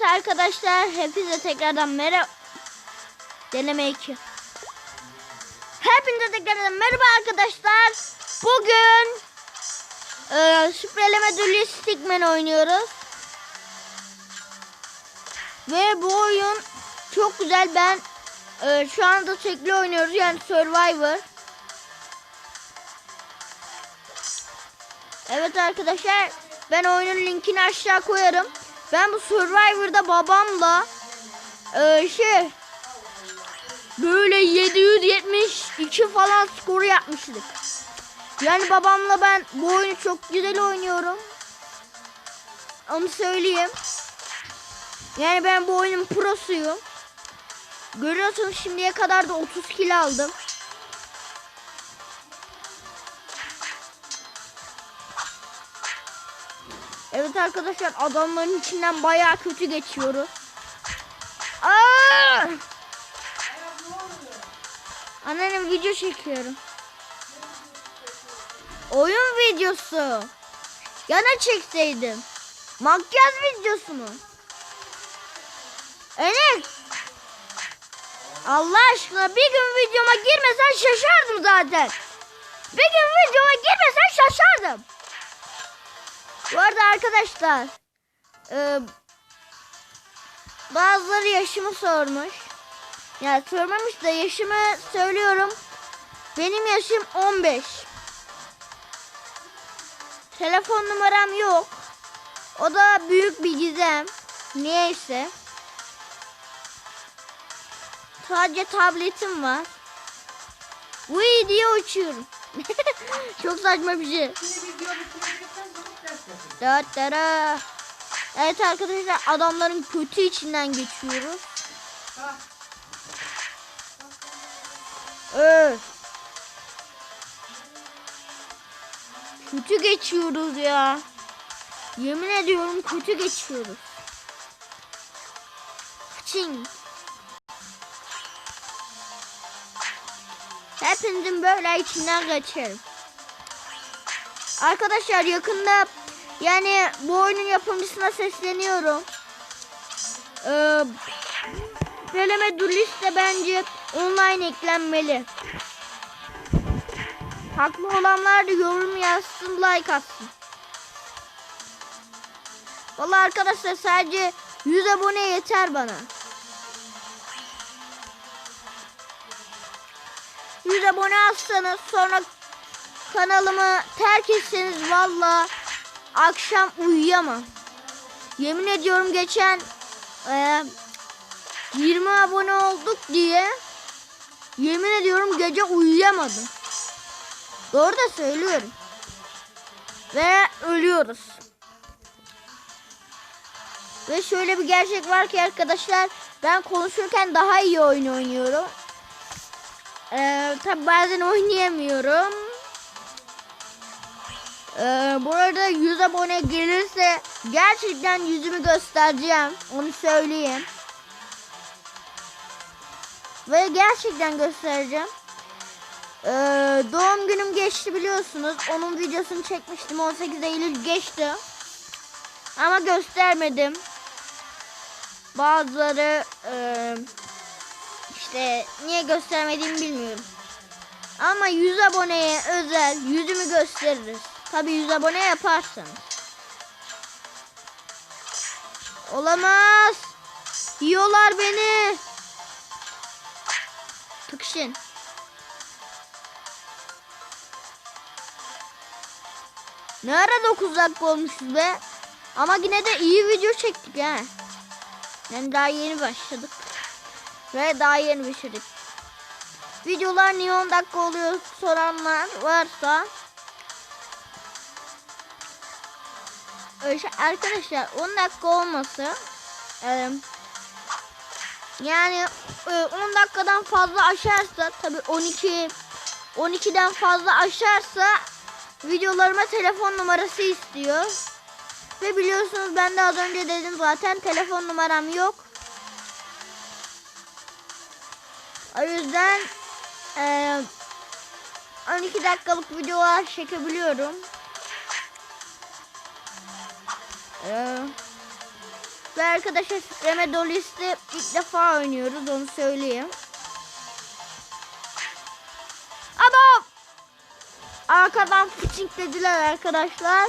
Evet arkadaşlar hepinize tekrardan merhaba. Deneme 2. Hepinize tekrardan merhaba arkadaşlar. Bugün e, Süpreleme Dülü Stickman oynuyoruz. Ve bu oyun çok güzel. Ben e, şu anda tekli oynuyoruz yani Survivor. Evet arkadaşlar ben oyunun linkini aşağı koyarım. Ben bu Survivor'da babamla e, şey böyle 772 falan skoru yapmıştık. Yani babamla ben bu oyunu çok güzel oynuyorum. Onu söyleyeyim. Yani ben bu oyunun prosuyum. Görüyorsunuz şimdiye kadar da 30 kilo aldım. Evet arkadaşlar adamların içinden bayağı kötü geçiyoruz. Aa! Annenin video çekiyorum. Oyun videosu. Yana çekseydim. Makyaj videosu mu? Enes. Allah aşkına bir gün videoma girmesen şaşardım zaten. Bir gün videoma girmesen şaşardım. Bu arada arkadaşlar e, bazıları yaşımı sormuş. Yani sormamış da yaşımı söylüyorum. Benim yaşım 15. Telefon numaram yok. O da büyük bir gizem. Niyeyse. Sadece tabletim var. Wii diye uçuyorum. Çok saçma bir şey. Da da. Evet arkadaşlar adamların kötü içinden geçiyoruz. Evet. Kötü geçiyoruz ya. Yemin ediyorum kötü geçiyoruz. Çing. Hepinizin böyle içinden geçerim. Arkadaşlar yakında yani bu oyunun yapımcısına sesleniyorum. Ee, Releme Dulis de bence online eklenmeli. Haklı olanlar da yorum yazsın, like atsın. Vallahi arkadaşlar sadece 100 abone yeter bana. 100 abone alsanız sonra kanalımı terk etseniz valla akşam uyuyamam. Yemin ediyorum geçen e, 20 abone olduk diye yemin ediyorum gece uyuyamadım. Doğru da söylüyorum. Ve ölüyoruz. Ve şöyle bir gerçek var ki arkadaşlar ben konuşurken daha iyi oyun oynuyorum. Ee, tabi bazen oynayamıyorum. Ee, bu arada 100 abone gelirse gerçekten yüzümü göstereceğim. Onu söyleyeyim. Ve gerçekten göstereceğim. Ee, doğum günüm geçti biliyorsunuz. Onun videosunu çekmiştim. 18 Eylül geçti. Ama göstermedim. Bazıları e, işte niye göstermediğimi bilmiyorum. Ama 100 aboneye özel yüzümü gösteririz. Tabi 100 abone yaparsanız. Olamaz. Yiyorlar beni. Tıkşın. Ne ara 9 dakika olmuşuz be. Ama yine de iyi video çektik ha. Yani daha yeni başladık. Ve daha yeni bitirdik. Videolar niye 10 dakika oluyor soranlar varsa arkadaşlar 10 dakika olması e, yani e, 10 dakikadan fazla aşarsa tabi 12 12'den fazla aşarsa videolarıma telefon numarası istiyor. Ve biliyorsunuz ben de az önce dedim zaten telefon numaram yok. O yüzden e, 12 dakikalık videolar çekebiliyorum. E, Ve arkadaşlar Spreme Dolis'te ilk defa oynuyoruz onu söyleyeyim. Ama arkadan dediler arkadaşlar.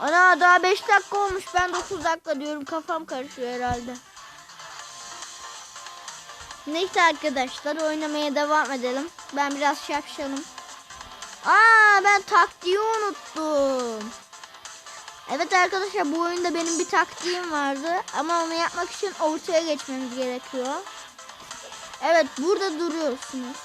Ana daha 5 dakika olmuş ben 9 dakika diyorum kafam karışıyor herhalde. Neyse arkadaşlar oynamaya devam edelim. Ben biraz şapşalım. Aa ben taktiği unuttum. Evet arkadaşlar bu oyunda benim bir taktiğim vardı. Ama onu yapmak için ortaya geçmemiz gerekiyor. Evet burada duruyorsunuz.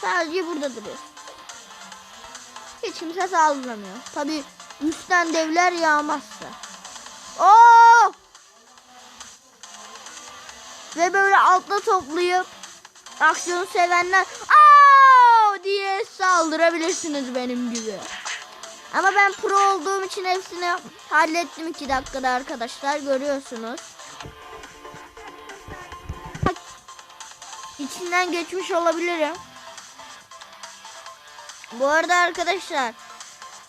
Sadece burada duruyorsunuz. Hiç kimse saldıramıyor. Tabi üstten devler yağmazsa. Oo! Ve böyle altta toplayıp aksiyon sevenler aa diye saldırabilirsiniz benim gibi. Ama ben pro olduğum için hepsini hallettim 2 dakikada arkadaşlar görüyorsunuz. İçinden geçmiş olabilirim. Bu arada arkadaşlar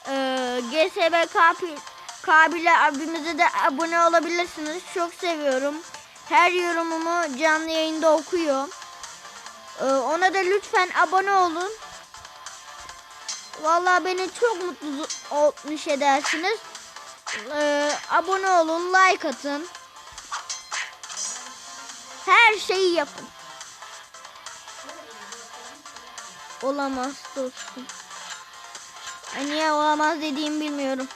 eee GSB Kabil, Kabil'e abimize de abone olabilirsiniz. Çok seviyorum. Her yorumumu canlı yayında okuyor. Eee, ona da lütfen abone olun. Vallahi beni çok mutlu olmuş edersiniz. Eee, abone olun, like atın. Her şeyi yapın. Olamaz dostum. Niye olamaz dediğimi bilmiyorum.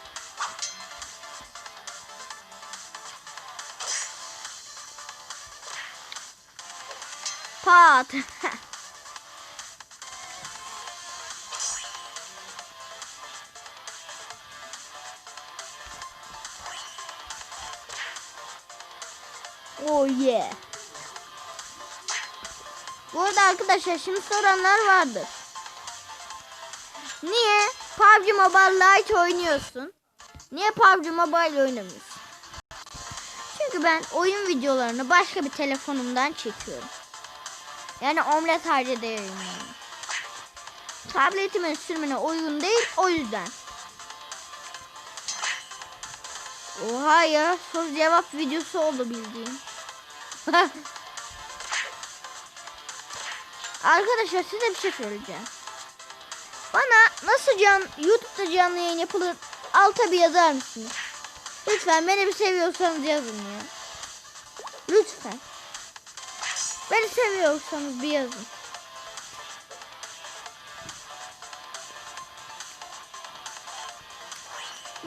Pat. oh yeah. Bu arada arkadaşlar şimdi soranlar vardır. Niye PUBG Mobile Lite oynuyorsun? Niye PUBG Mobile oynamıyorsun? Çünkü ben oyun videolarını başka bir telefonumdan çekiyorum. Yani omlet harcada yayınlıyorum. Tabletimin sürümüne uygun değil o yüzden. Oha ya soru cevap videosu oldu bildiğin. Arkadaşlar size bir şey söyleyeceğim. Bana nasıl can YouTube'da canlı yayın yapılır alta bir yazar mısınız? Lütfen beni bir seviyorsanız yazın ya. Lütfen. Beni seviyorsanız bir yazın.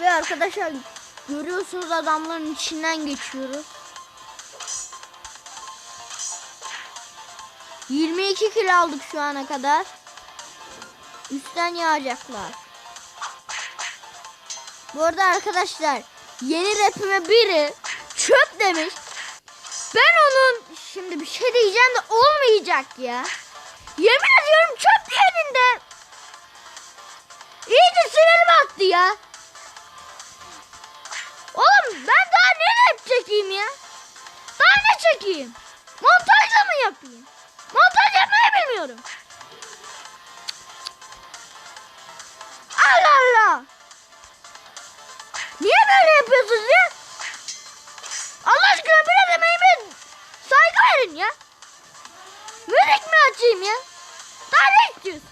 Ve arkadaşlar görüyorsunuz adamların içinden geçiyoruz. 22 kilo aldık şu ana kadar. Üstten yağacaklar. Bu arada arkadaşlar yeni rapime biri çöp demiş. Ben onun şimdi bir şey diyeceğim de olmayacak ya. Yemin ediyorum çöp yerinde. İyice sinirim attı ya. Oğlum ben daha ne rap çekeyim ya? Daha ne çekeyim? Montajla mı yapayım? Montaj yapmayı bilmiyorum. Allah Allah. Niye böyle yapıyorsunuz ya? Allah aşkına biraz emeğime saygı verin ya. Müzik mi açayım ya? Daha ne istiyorsun?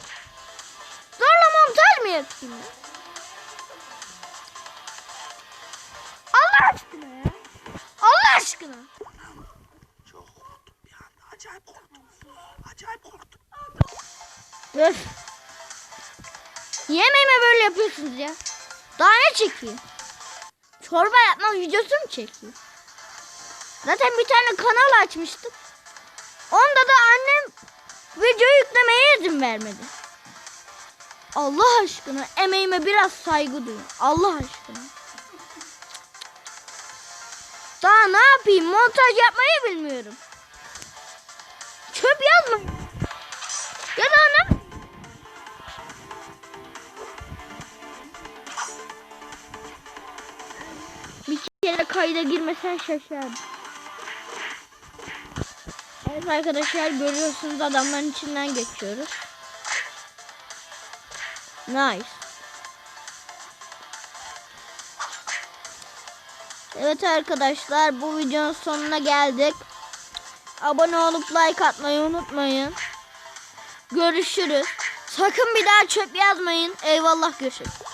Zorla montaj mı yapayım ya? Aşkına. Çok korktum bir anda. Acayip korktum. Acayip korktum. Öf. Niye emeğime böyle yapıyorsunuz ya? Daha ne çekeyim? Çorba yapma videosu mu çekeyim? Zaten bir tane kanal açmıştım. Onda da annem video yüklemeye izin vermedi. Allah aşkına emeğime biraz saygı duyun. Allah aşkına. Daha ne yapayım? Montaj yapmayı bilmiyorum. Çöp yazmayın. Ya da ne? Bir kere kayda girmesen şaşardım. Evet arkadaşlar görüyorsunuz adamların içinden geçiyoruz. Nice. Evet arkadaşlar bu videonun sonuna geldik. Abone olup like atmayı unutmayın. Görüşürüz. Sakın bir daha çöp yazmayın. Eyvallah görüşürüz.